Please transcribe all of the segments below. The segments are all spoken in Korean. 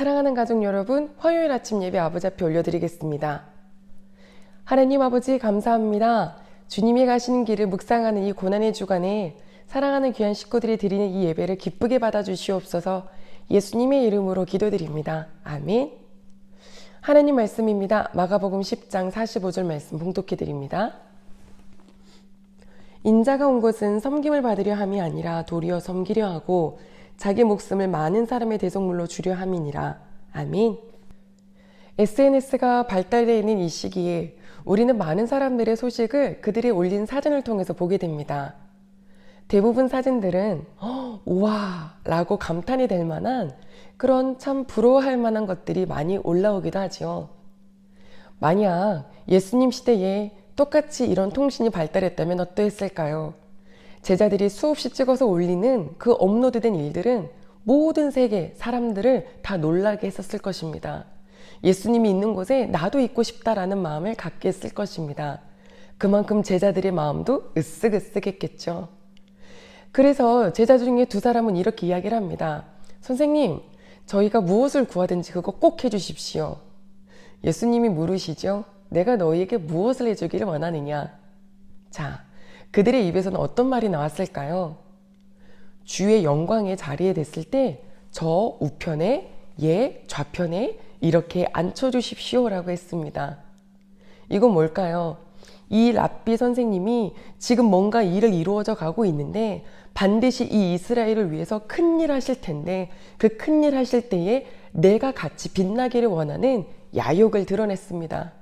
사랑하는 가족 여러분, 화요일 아침 예배 앞에 올려드리겠습니다. 하나님 아버지 감사합니다. 주님이 가시는 길을 묵상하는 이 고난의 주간에 사랑하는 귀한 식구들이 드리는 이 예배를 기쁘게 받아주시옵소서 예수님의 이름으로 기도드립니다. 아멘. 하나님 말씀입니다. 마가복음 10장 45절 말씀 봉독해 드립니다. 인자가 온 것은 섬김을 받으려 함이 아니라 도리어 섬기려 하고 자기 목숨을 많은 사람의 대속물로 주려 함이니라. 아멘. SNS가 발달되어 있는 이 시기에 우리는 많은 사람들의 소식을 그들이 올린 사진을 통해서 보게 됩니다. 대부분 사진들은 "허, 우와 라고 감탄이 될 만한 그런 참 부러워할 만한 것들이 많이 올라오기도 하지요. 만약 예수님 시대에 똑같이 이런 통신이 발달했다면 어떠했을까요? 제자들이 수없이 찍어서 올리는 그 업로드된 일들은 모든 세계 사람들을 다 놀라게 했었을 것입니다. 예수님이 있는 곳에 나도 있고 싶다라는 마음을 갖게 했을 것입니다. 그만큼 제자들의 마음도 으쓱으쓱했겠죠. 그래서 제자 중에 두 사람은 이렇게 이야기를 합니다. 선생님, 저희가 무엇을 구하든지 그거 꼭 해주십시오. 예수님이 물으시죠. 내가 너희에게 무엇을 해주기를 원하느냐? 자, 그들의 입에서는 어떤 말이 나왔을까요? 주의 영광의 자리에 됐을 때 저 우편에 예 좌편에 이렇게 앉혀주십시오라고 했습니다. 이건 뭘까요? 이 랍비 선생님이 지금 뭔가 일을 이루어져 가고 있는데 반드시 이 이스라엘을 위해서 큰일 하실 텐데 그 큰일 하실 때에 내가 같이 빛나기를 원하는 야욕을 드러냈습니다.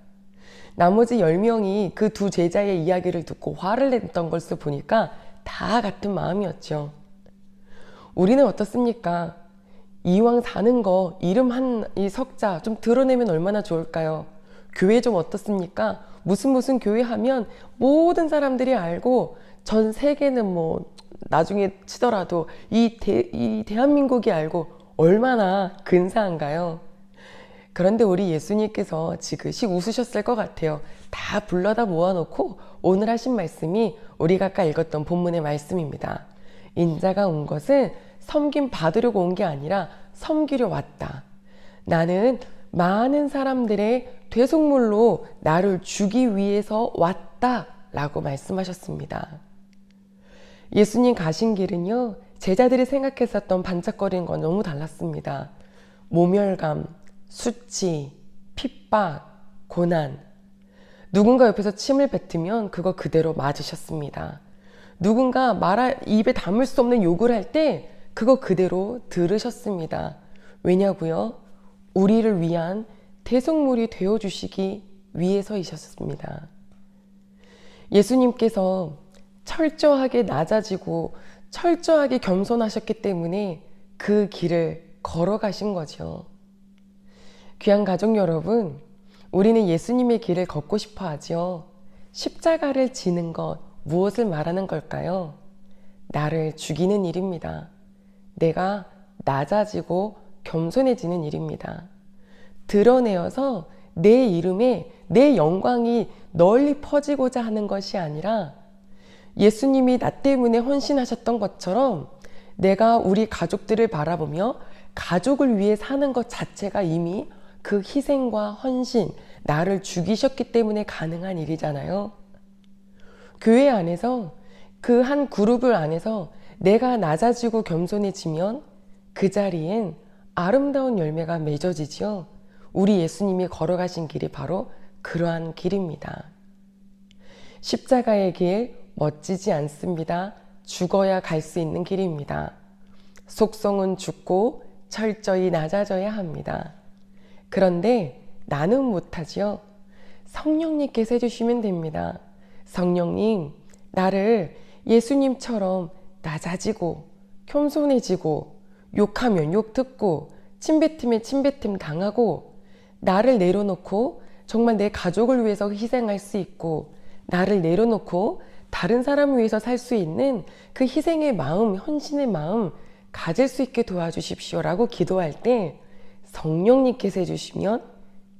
나머지 10명이 그 두 제자의 이야기를 듣고 화를 냈던 것을 보니까 다 같은 마음이었죠. 우리는 어떻습니까? 이왕 사는 거 이름 한 이 석자 좀 드러내면 얼마나 좋을까요? 교회 좀 어떻습니까? 무슨 무슨 교회 하면 모든 사람들이 알고 전 세계는 뭐 나중에 치더라도 이, 대, 이 대한민국이 알고 얼마나 근사한가요? 그런데 우리 예수님께서 지그시 웃으셨을 것 같아요. 다 불러다 모아놓고 오늘 하신 말씀이 우리가 아까 읽었던 본문의 말씀입니다. 인자가 온 것은 섬김 받으려고 온 게 아니라 섬기려 왔다. 나는 많은 사람들의 되속물로 나를 주기 위해서 왔다. 라고 말씀하셨습니다. 예수님 가신 길은요, 제자들이 생각했었던 반짝거리는 건 너무 달랐습니다. 모멸감, 수치, 핍박, 고난. 누군가 옆에서 침을 뱉으면 그거 그대로 맞으셨습니다. 누군가 말할 입에 담을 수 없는 욕을 할 때 그거 그대로 들으셨습니다. 왜냐고요? 우리를 위한 대속물이 되어 주시기 위해서이셨습니다. 예수님께서 철저하게 낮아지고 철저하게 겸손하셨기 때문에 그 길을 걸어가신 거죠. 귀한 가족 여러분, 우리는 예수님의 길을 걷고 싶어 하지요. 십자가를 지는 것, 무엇을 말하는 걸까요? 나를 죽이는 일입니다. 내가 낮아지고 겸손해지는 일입니다. 드러내어서 내 이름에 내 영광이 널리 퍼지고자 하는 것이 아니라 예수님이 나 때문에 헌신하셨던 것처럼 내가 우리 가족들을 바라보며 가족을 위해 사는 것 자체가 이미 그 희생과 헌신, 나를 죽이셨기 때문에 가능한 일이잖아요. 교회 안에서 그 한 그룹을 안에서 내가 낮아지고 겸손해지면 그 자리엔 아름다운 열매가 맺어지지요. 우리 예수님이 걸어가신 길이 바로 그러한 길입니다. 십자가의 길 멋지지 않습니다. 죽어야 갈 수 있는 길입니다. 속성은 죽고 철저히 낮아져야 합니다. 그런데 나는 못하지요. 성령님께서 해주시면 됩니다. 성령님, 나를 예수님처럼 낮아지고 겸손해지고 욕하면 욕 듣고 침뱉으면 침뱉음 당하고 나를 내려놓고 정말 내 가족을 위해서 희생할 수 있고 나를 내려놓고 다른 사람을 위해서 살 수 있는 그 희생의 마음, 헌신의 마음 가질 수 있게 도와주십시오라고 기도할 때 성령님께서 해주시면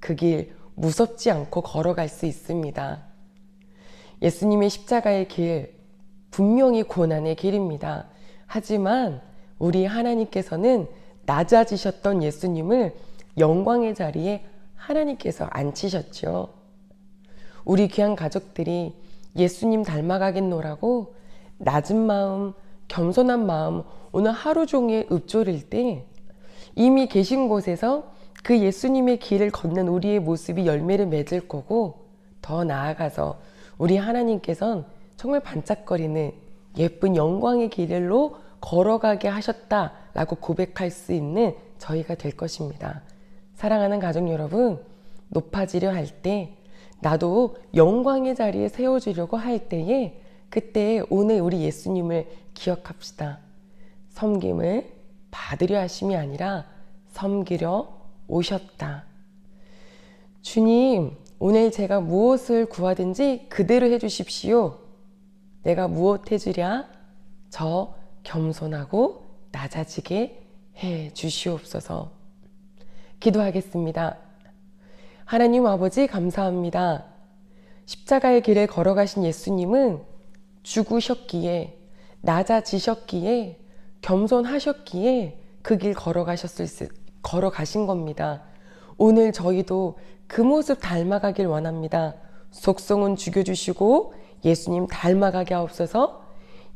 그 길 무섭지 않고 걸어갈 수 있습니다. 예수님의 십자가의 길, 분명히 고난의 길입니다. 하지만 우리 하나님께서는 낮아지셨던 예수님을 영광의 자리에 하나님께서 앉히셨죠. 우리 귀한 가족들이 예수님 닮아가겠노라고 낮은 마음, 겸손한 마음 오늘 하루 종일 읊조릴 때 이미 계신 곳에서 그 예수님의 길을 걷는 우리의 모습이 열매를 맺을 거고 더 나아가서 우리 하나님께선 정말 반짝거리는 예쁜 영광의 길로 걸어가게 하셨다라고 고백할 수 있는 저희가 될 것입니다. 사랑하는 가족 여러분, 높아지려 할 때, 나도 영광의 자리에 세워주려고 할 때에, 그때 오늘 우리 예수님을 기억합시다. 섬김을 받으려 하심이 아니라 섬기려 오셨다. 주님, 오늘 제가 무엇을 구하든지 그대로 해주십시오. 내가 무엇 해주랴? 저 겸손하고 낮아지게 해 주시옵소서. 기도하겠습니다. 하나님 아버지 감사합니다. 십자가의 길을 걸어가신 예수님은 죽으셨기에, 낮아지셨기에, 겸손하셨기에 그 길 걸어가셨을 수, 걸어가신 겁니다. 오늘 저희도 그 모습 닮아가길 원합니다. 속성은 죽여주시고 예수님 닮아가게 하옵소서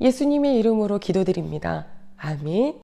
예수님의 이름으로 기도드립니다. 아멘.